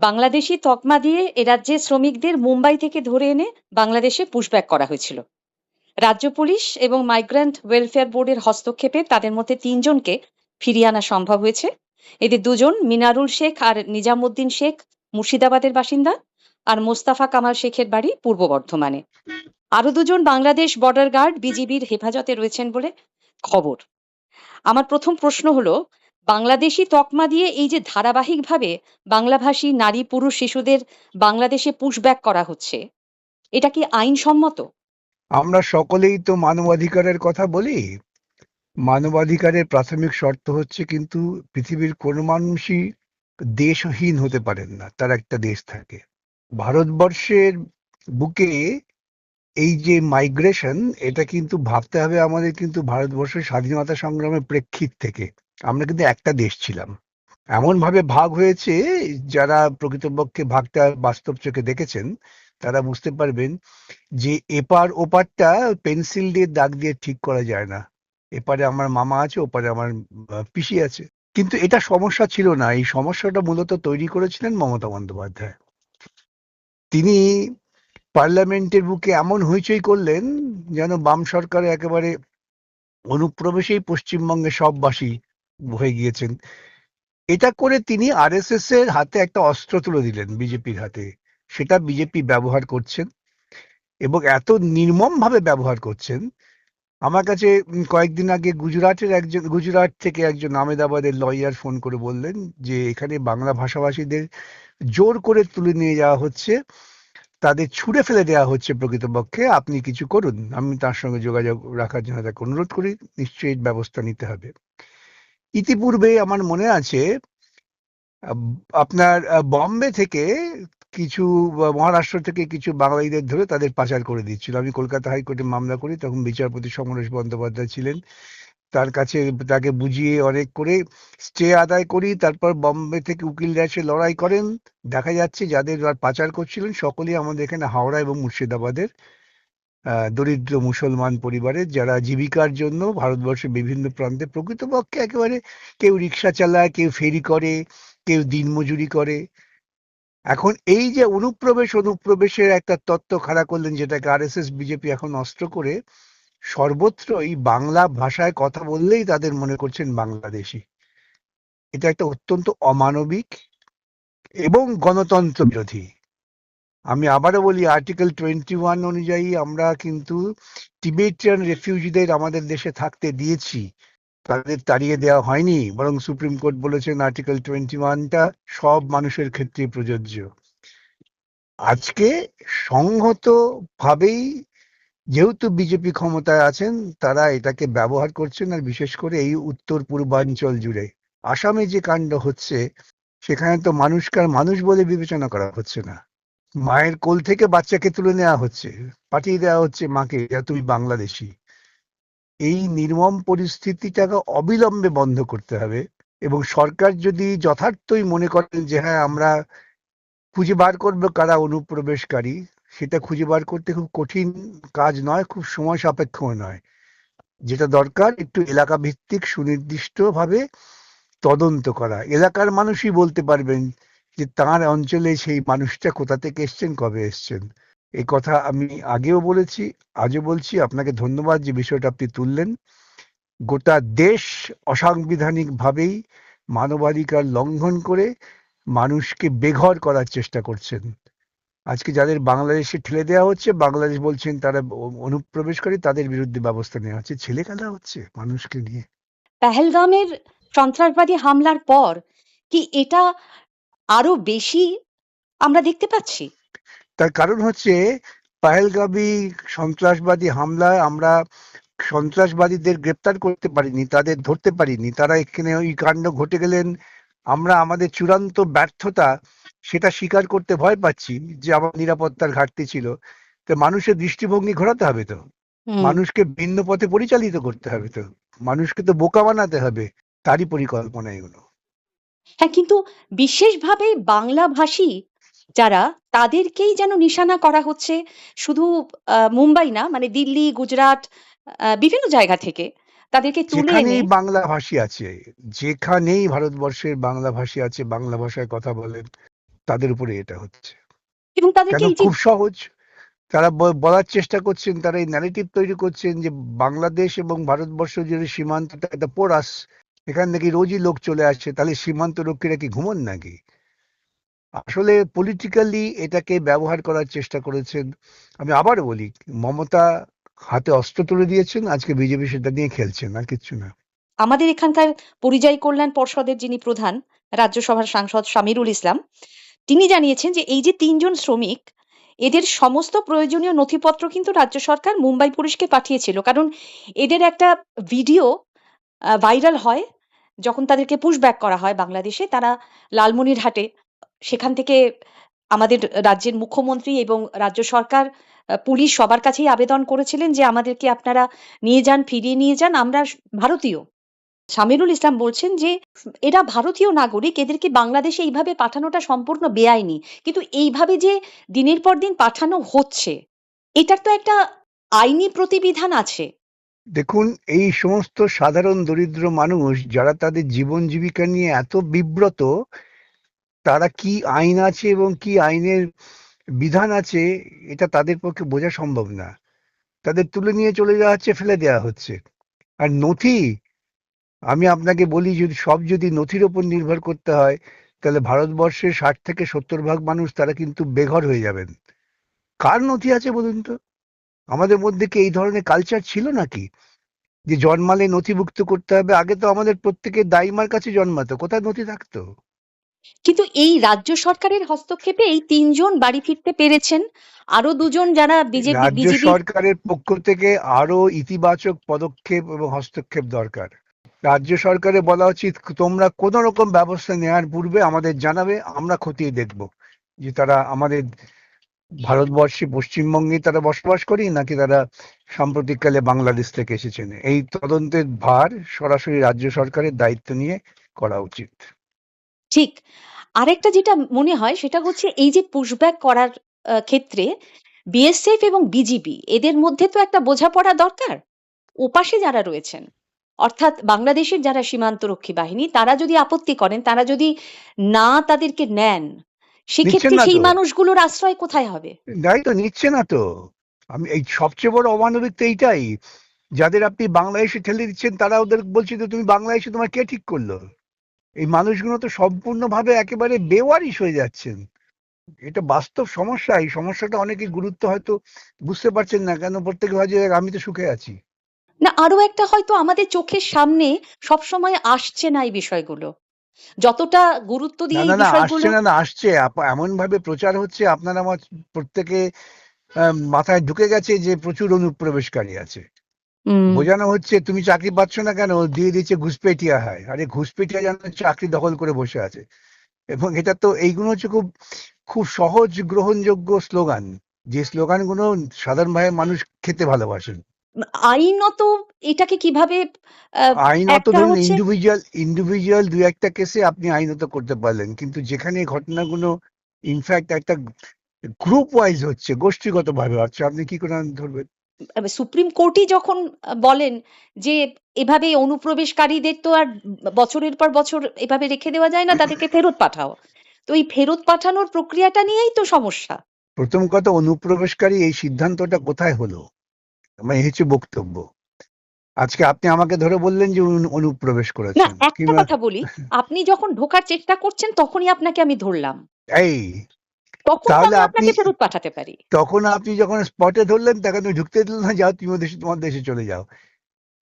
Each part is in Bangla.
বাংলাদেশি তকমা দিয়ে এ রাজ্যে শ্রমিকদের মুম্বাই থেকে ধরে এনে বাংলাদেশে পুশব্যাক করা হয়েছিল। রাজ্য পুলিশ এবং মাইগ্রান্ট ওয়েলফেয়ার বোর্ডের হস্তক্ষেপে তাদের মধ্যে তিনজনকে ফিরিয়ে আনা সম্ভব হয়েছে। এদের দুজন মিনারুল শেখ আর নিজামুদ্দিন শেখ, মুর্শিদাবাদের বাসিন্দা, আর মোস্তাফা কামাল শেখের বাড়ি পূর্ব বর্ধমানে। আরও দুজন বাংলাদেশ বর্ডার গার্ড বিজিবির হেফাজতে রয়েছেন বলে খবর। আমার প্রথম প্রশ্ন হলো বাংলাদেশি তকমা দিয়ে এই যে ধারাবাহিকভাবে বাংলাভাষী নারী পুরুষ শিশুদের বাংলাদেশে পুশব্যাক করা হচ্ছে, এটা কি আইনসম্মত? আমরা সকলেই তো মানবাধিকারের কথা বলি। মানবাধিকারের প্রাথমিক শর্ত হচ্ছে কিন্তু পৃথিবীর কোনো মানুষই দেশহীন হতে পারেন না, তার একটা দেশ থাকে। ভারতবর্ষের বুকে এই যে মাইগ্রেশন এটা কিন্তু ভাবতে হবে আমাদের কিন্তু ভারতবর্ষের স্বাধীনতা সংগ্রামের প্রেক্ষিত থেকে। আমরা কিন্তু একটা দেশ ছিলাম। এমন ভাবে ভাগ হয়েছে, যারা প্রকৃতপক্ষে ভাগটা বাস্তব চোখে দেখেছেন, তারা বুঝতে পারবেন যে এপার ওপারটা পেন্সিল দিয়ে দাগ দিয়ে ঠিক করা যায় না। এপারে আমার মামা আছে, ওপারে আমার পিসি আছে। কিন্তু এটা সমস্যা ছিল না। এই সমস্যাটা মূলত তৈরি করেছিলেন মমতা বন্দ্যোপাধ্যায়। তিনি পার্লামেন্টের বুকে এমন হইচই করলেন, যেন বাম সরকারে একেবারে অনুপ্রবেশেই পশ্চিমবঙ্গে সববাসী হয়ে গিয়েছেন। এটা করে তিনি আরএসএস এর হাতে একটা অস্ত্র তুলে দিলেন বিজেপির হাতে। সেটা বিজেপি ব্যবহার করছেন এবং এত নির্মম ভাবে ব্যবহার করছেন। আমার কাছে কয়েকদিন আগে গুজরাটের একজন, গুজরাট থেকে একজন আমেদাবাদের লয়ার ফোন করে বললেন যে, এখানে বাংলা ভাষাভাষীদের জোর করে তুলে নিয়ে যাওয়া হচ্ছে। তাদের ছুড়ে ফেলে দেওয়া হচ্ছে প্রকৃতপক্ষে। আপনি কিছু করুন। আমি তার সঙ্গে যোগাযোগ রাখার জন্য তাকে অনুরোধ করি। নিশ্চয়ই ব্যবস্থা নিতে হবে। ইতিপূর্বে আমার মনে আছে আপনার বম্বে থেকে কিছু মহারাষ্ট্র থেকে কিছু বাঙালিদের ধরে তাদের পাচার করে দিচ্ছিল। আমি কলকাতা হাইকোর্টে মামলা করি, তখন বিচারপতি সমরেশ বন্দ্যোপাধ্যায় ছিলেন। তার কাছে তাকে বুঝিয়ে অনেক করে স্টে আদায় করি, তারপর বম্বে থেকে উকিলরা এসে লড়াই করেন। দেখা যাচ্ছে যাদের পাচার করছিলেন, সকলেই আমাদের এখানে হাওড়া এবং মুর্শিদাবাদের দরিদ্র মুসলমান পরিবারের যারা জীবিকার জন্য ভারতবর্ষের বিভিন্ন প্রান্তে প্রকৃতপক্ষে একেবারে কেউ রিক্সা চালায়, কেউ ফেরি করে, কেউ দিনমজুরি করে। এখন এই যে অনুপ্রবেশ, অনুপ্রবেশের একটা তত্ত্ব খাড়া করলেন, যেটাকে আরএসএস, বিজেপি এখন অস্ত্র করে, সর্বত্র এই বাংলা ভাষায় কথা বললেই তাদের মনে করছেন বাংলাদেশি। এটা একটা অত্যন্ত অমানবিক এবং গণতন্ত্র বিরোধী। আমি আবারও বলি আর্টিকেল টোয়েন্টি ওয়ান অনুযায়ী আমরা কিন্তু টিবেটিয়ান রেফিউজিদের আমাদের দেশে থাকতে দিয়েছি। তাদের তাড়িয়ে দেওয়া হয়নি, বরং সুপ্রিম কোর্ট বলেছেন আর্টিকেল টোয়েন্টি ওয়ানটা সব মানুষের ক্ষেত্রে প্রযোজ্য। আজকে সংহত ভাবেই যেহেতু বিজেপি ক্ষমতায় আছেন, তারা এটাকে ব্যবহার করছেন আর বিশেষ করে এই উত্তর পূর্বাঞ্চল জুড়ে। আসামে যে কাণ্ড হচ্ছে, সেখানে তো মানুষকে আর মানুষ বলে বিবেচনা করা হচ্ছে না। মায়ের কোল থেকে বাচ্চাকে তুলে নেওয়া হচ্ছে, পাঠিয়ে দেওয়া হচ্ছে মাকে তুমি বাংলাদেশি। এই নির্মম পরিস্থিতিটাকে অবিলম্বে বন্ধ করতে হবে এবং সরকার যদি যথার্থই মনে করেন যে হ্যাঁ আমরা খুঁজে বার করব কারা অনুপ্রবেশকারী, সেটা খুঁজে বার করতে খুব কঠিন কাজ নয়, খুব সময় সাপেক্ষ নয়। যেটা দরকার একটু এলাকা ভিত্তিক সুনির্দিষ্ট ভাবে তদন্ত করা। এলাকার মানুষই বলতে পারবেন যে তার অঞ্চলে সেই মানুষটা কোথা থেকে এসছেন, কবে এসছেন? এই কথা আমি আগেও বলেছি, আজও বলছি। আপনাকে ধন্যবাদ যে বিষয়টা আপনি তুললেন। গোটা দেশ অসাংবিধানিক ভাবেই মানবাধিকার লঙ্ঘন করে মানুষকে বেঘর করার চেষ্টা করছেন। আজকে যাদের বাংলাদেশে ঠেলে দেওয়া হচ্ছে, বাংলাদেশ বলছেন তারা অ- অনুপ্রবেশকারী, তাদের বিরুদ্ধে ব্যবস্থা নেওয়া হচ্ছে। ছেলে খেলা হচ্ছে মানুষকে নিয়ে। পেহেলগামের সন্ত্রাসবাদী হামলার পর কি এটা আরও বেশি আমরা দেখতে পাচ্ছি। তার কারণ হচ্ছে পাহেলগামী সন্ত্রাসবাদী হামলায় আমরা সন্ত্রাসবাদীদের গ্রেপ্তার করতে পারিনি তাদের ধরতে পারিনি। তারা এখানে ওই কাণ্ড ঘটে গেলেন আমরা আমাদের চূড়ান্ত ব্যর্থতা সেটা স্বীকার করতে ভয় পাচ্ছি যে আমার নিরাপত্তার ঘাটতি ছিল। তো মানুষের দৃষ্টিভঙ্গি ঘোরাতে হবে তো। মানুষকে ভিন্ন পথে পরিচালিত করতে হবে তো। মানুষকে তো বোকা বানাতে হবে তারই পরিকল্পনা এগুলো। হ্যাঁ কিন্তু বিশেষভাবে বাংলা ভাষী যারা তাদেরকেই যেন নিশানা করা হচ্ছে। শুধু মুম্বাই না মানে দিল্লি গুজরাট বিভিন্ন জায়গা থেকে তাদেরকে তুলে এনে বাংলা ভাষী আছে যেখানেই ভারতবর্ষের বাংলা ভাষী আছে বাংলা ভাষায় কথা বলেন তাদের উপরে এটা হচ্ছে। এবং তাদেরকে খুব সহজ। তারা বলার চেষ্টা করছেন তারা এই ন্যারেটিভ তৈরি করছেন যে বাংলাদেশ এবং ভারতবর্ষ জুড়ে সীমান্তটা একটা পোরাস এখান থেকে রোজই লোক চলে আসছে। তাহলে সীমান্ত রক্ষীরা কি ঘুমন নাকি? আসলে পলিটিক্যালি এটাকে ব্যবহার করার চেষ্টা করেছেন। আমি আবার বলি, মমতা হাতে অস্ত্র তুলে দিয়েছেন, আজকে বিজেপি সেটা নিয়ে খেলছেন, আর কিচ্ছু না। আমাদের এখানকার পরিযায়ী কল্যাণ পর্ষদের যিনি প্রধান, রাজ্যসভার সাংসদ শামিরুল ইসলাম, তিনি জানিয়েছেন যে এই যে তিনজন শ্রমিক, এদের সমস্ত প্রয়োজনীয় নথিপত্র কিন্তু রাজ্য সরকার মুম্বাই পুলিশকে পাঠিয়েছিল। কারণ এদের একটা ভিডিও ভাইরাল হয়। যখন তাদেরকে পুশব্যাক করা হয় বাংলাদেশে, তারা লালমনিরহাটে, সেখান থেকে আমাদের রাজ্যের মুখ্যমন্ত্রী এবং রাজ্য সরকার পুলিশ সবার কাছেই আবেদন করেছিলেন যে আমাদেরকে আপনারা নিয়ে যান, ফিরিয়ে নিয়ে যান, আমরা ভারতীয়। সামিরুল ইসলাম বলছেন যে এরা ভারতীয় নাগরিক, এদেরকে বাংলাদেশে এইভাবে পাঠানোটা সম্পূর্ণ বেআইনি। কিন্তু এইভাবে যে দিনের পর দিন পাঠানো হচ্ছে, এটার তো একটা আইনি প্রতিবিধান আছে। দেখুন, এই সমস্ত সাধারণ দরিদ্র মানুষ যারা তাদের জীবন জীবিকা নিয়ে এত বিব্রত, তারা কি আইন আছে এবং কি আইনের বিধান আছে, এটা তাদের পক্ষে বোঝা সম্ভব না। তাদের তুলে নিয়ে চলে যাওয়া হচ্ছে, ফেলে দেওয়া হচ্ছে। আর নথি, আমি আপনাকে বলি, যদি সব যদি নথির ওপর নির্ভর করতে হয়, তাহলে ভারতবর্ষের ষাট থেকে সত্তর ভাগ মানুষ তারা কিন্তু বেঘর হয়ে যাবেন। কার নথি আছে বলুন তো? আমাদের মধ্যে কি এই ধরনের কালচার ছিল নাকি? যে জন্মালে নথিভুক্ত করতে হবে আগে তো আমাদের প্রত্যেকের দাইমার কাছে জন্মাতো কোথায় নথি থাকতো? কিন্তু এই রাজ্য সরকারের হস্তক্ষেপে এই তিনজন বাড়ি ফিরতে পেরেছেন। আরও দুজন যারা বিজেপি রাজ্য সরকারের পক্ষ থেকে আরও ইতিবাচক পদক্ষেপ এবং হস্তক্ষেপ দরকার। রাজ্য সরকারে বলা উচিত তোমরা কোন রকম ব্যবস্থা নেওয়ার পূর্বে আমাদের জানাবে আমরা খতিয়ে দেখব যে তারা আমাদের ভারতবর্ষে পশ্চিমবঙ্গে তারা বসবাস করি নাকি তারা সাম্প্রতিককালে বাংলাদেশ থেকে এসেছেন? এই তদন্তের ভার সরাসরি রাজ্য সরকারের দায়িত্ব নিয়ে করা উচিত। ঠিক। আরেকটা যেটা মনে হয় সেটা হচ্ছে এই যে পুশব্যাক করার ক্ষেত্রে বিএসএফ এবং বিজিবি এদের মধ্যে তো একটা বোঝাপড়া দরকার। ওপাশে যারা রয়েছেন, অর্থাৎ বাংলাদেশের যারা সীমান্তরক্ষী বাহিনী, তারা যদি আপত্তি করেন, তারা যদি না তাদেরকে নেন সেক্ষেত্রে সেই মানুষগুলোর আশ্রয় কোথায় হবে? দায়িত্ব নিচ্ছে না তো। আমি এই সবচেয়ে বড় অমানবিক তো এইটাই। যাদের আপনি বাংলাদেশে ঠেলে দিচ্ছেন তারা ওদের বলছে তো তুমি বাংলাদেশে তোমার কে ঠিক করল? এই মানুষগুলো তো সম্পূর্ণভাবে একেবারে বেওয়ারিশ হয়ে যাচ্ছেন। এটা বাস্তব সমস্যা। এই সমস্যাটা অনেকে গুরুত্ব হয়তো বুঝতে পারছেন না কেন প্রত্যেকে ভাবে যে আমি তো সুখে আছি। না আরও একটা হয়তো আমাদের চোখের সামনে সবসময় আসছে না এই বিষয়গুলো। যতটা গুরুত্ব দিয়ে না না আসছে না না আসছে। এমন ভাবে প্রচার হচ্ছে আপনার আমার প্রত্যেকে মাথায় ঢুকে গেছে যে প্রচুর অনুপ্রবেশকারী আছে। বোঝানো হচ্ছে তুমি চাকরি পাচ্ছ না কেন? দিয়ে দিচ্ছে ঘুষপেটিয়া হয়। আরে ঘুষপেটিয়া যেন চাকরি দখল করে বসে আছে। এবং এটা তো এইগুলো হচ্ছে খুব খুব সহজ গ্রহণযোগ্য স্লোগান। যে স্লোগানগুলো সাধারণভাবে মানুষ খেতে ভালোবাসেন। আইনত এটাকে কীভাবে আইনত ধরুন ইন্ডিভিজুয়াল ইন্ডিভিজুয়াল দুই একটা কেসে আপনি আইনত করতে পারলেন। কিন্তু যেখানে ঘটনাগুলো ইনফ্যাক্ট একটা গ্রুপ ওয়াইজ হচ্ছে গোষ্ঠীগত ভাবে হচ্ছে আপনি কি করে ধরবেন? সুপ্রিম কোর্টই যখন বলেন যে এভাবে অনুপ্রবেশকারীদের তো আর বছরের পর বছর এভাবে রেখে দেওয়া যায় না তাদেরকে ফেরত পাঠাও। তো এই ফেরত পাঠানোর প্রক্রিয়াটা নিয়েই তো সমস্যা। প্রথম কথা অনুপ্রবেশকারী এই সিদ্ধান্তটা কোথায় হলো? এই হচ্ছে বক্তব্য। আজকে আপনি আমাকে ধরে বললেন যে অনুপ্রবেশ না একটা কথা বলি আপনি যখন ঢোকার চেষ্টা করছেন তখনই আপনাকে আমি ধরলাম। এই তখন তাহলে আপনি- ফেরত পাঠাতে পারি। তখন আপনি যখন স্পটে ধরলেন তখন তুমি ঢুকতে দিল না যাও তুমি দেশে তোমার দেশে চলে যাও।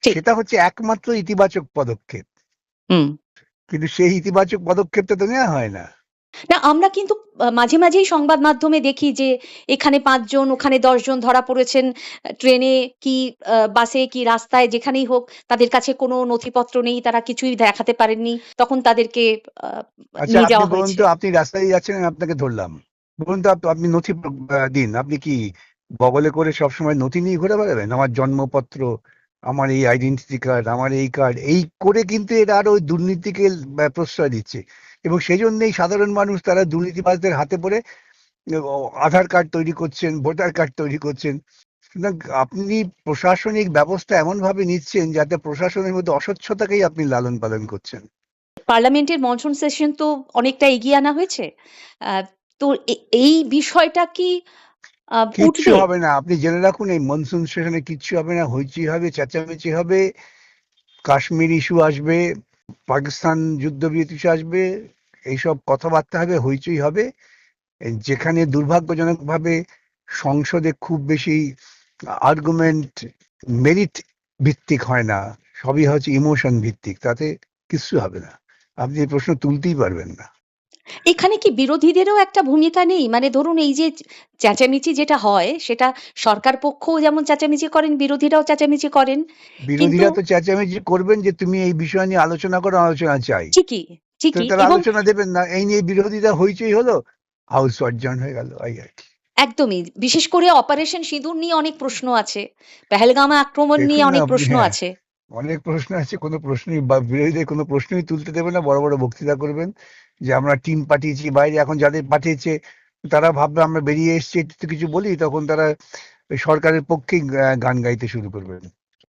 সেটা হচ্ছে একমাত্র ইতিবাচক পদক্ষেপ। হুম। কিন্তু সেই ইতিবাচক পদক্ষেপটা তো নেওয়া হয় না। না আমরা কিন্তু মাঝে মাঝেই সংবাদ মাধ্যমে দেখি যে এখানে পাঁচজন ওখানে দশজন ধরা পড়েছেন ট্রেনে কি বাসে কি রাস্তায় যেখানেই হোক তাদের কাছে কোনো নথিপত্র নেই তারা কিছুই দেখাতে পারেননি তখন তাদেরকে আহ, আচ্ছা নিয়ে আপনি যাওয়া বলুন হয়েছে। আপনি রাস্তায় যাচ্ছেন আপনাকে ধরলাম। বলুন তো আপনি নথি দিন আপনি কি বগলে করে সবসময় নথি নিয়ে ঘুরে বেড়াবেন? আমার জন্মপত্র আমার এই আইডেন্টিটি কার্ড আমার এই কার্ড এই করে কিন্তু এরা আরও ওই দুর্নীতিকে প্রশ্রয় দিচ্ছে। এবং সেই জন্যই সাধারণ মানুষ তারা দুর্নীতিবাজদের হাতে পড়ে আধার কার্ড তৈরি করছেন, ভোটার কার্ড তৈরি করছেন। আপনি প্রশাসনিক ব্যবস্থা এমন ভাবে নিচ্ছেন যাতে প্রশাসনের মধ্যে অস্বচ্ছতাকেই আপনি লালন পালন করছেন। পার্লামেন্টের মনসুন সেশন তো অনেকটা এগিয়ে আনা হয়েছে। তো এই বিষয়টা কি কিচ্ছু হবে না আপনি জেনে রাখুন এই মনসুন সেশনে কিচ্ছু হবে না হইচই হবে চেঁচামেচি হবে কাশ্মীর ইস্যু আসবে পাকিস্তান যুদ্ধবিরতি ইস্যু আসবে এইসব কথাবার্তা হবে হইচই হবে যেখানে দুর্ভাগ্যজনকভাবে সংসদে খুব বেশি আর্গুমেন্ট মেরিট ভিত্তিক হয় না সবই হচ্ছে ইমোশন ভিত্তিক তাতে কিচ্ছু হবে না আপনি এই প্রশ্ন তুলতেই পারবেন না। এখানে কি বিরোধীদেরও একটা ভূমিকা নেই? মানে ধরুন এই যে চেঁচামেচি যেটা হয় সেটা সরকার পক্ষও যেমন চেঁচামেচি করেন বিরোধীরাও চেঁচামেচি করেন। বিরোধীরা তো চেঁচামেচি করবেন যে তুমি এই বিষয় নিয়ে আলোচনা করো আলোচনা চাই। ঠিকই ঠিকই। তারা আলোচনা দেবেন না। এই নিয়ে বিরোধীরা হইচই হলো হাউস অর্জন হয়ে গেল এই আর কি। একদমই। বিশেষ করে অপারেশন সিঁদুর নিয়ে অনেক প্রশ্ন আছে। পেহেলগামে আক্রমণ নিয়ে অনেক প্রশ্ন হ্যাঁ আছে। অনেক প্রশ্ন আছে কোনো প্রশ্নই বা বিরোধীদের কোনো প্রশ্নই তুলতে দেবে না বড় বড় বক্তৃতা করবেন। যে আমরা টিম পাঠিয়েছি, বাইরে এখন যাদের পাঠিয়েছে, তারা ভাববে আমরা বেরিয়ে এসেছি কিছু বলি, তখন তারা সরকারের পক্ষেই গা- গান গাইতে শুরু করবেন।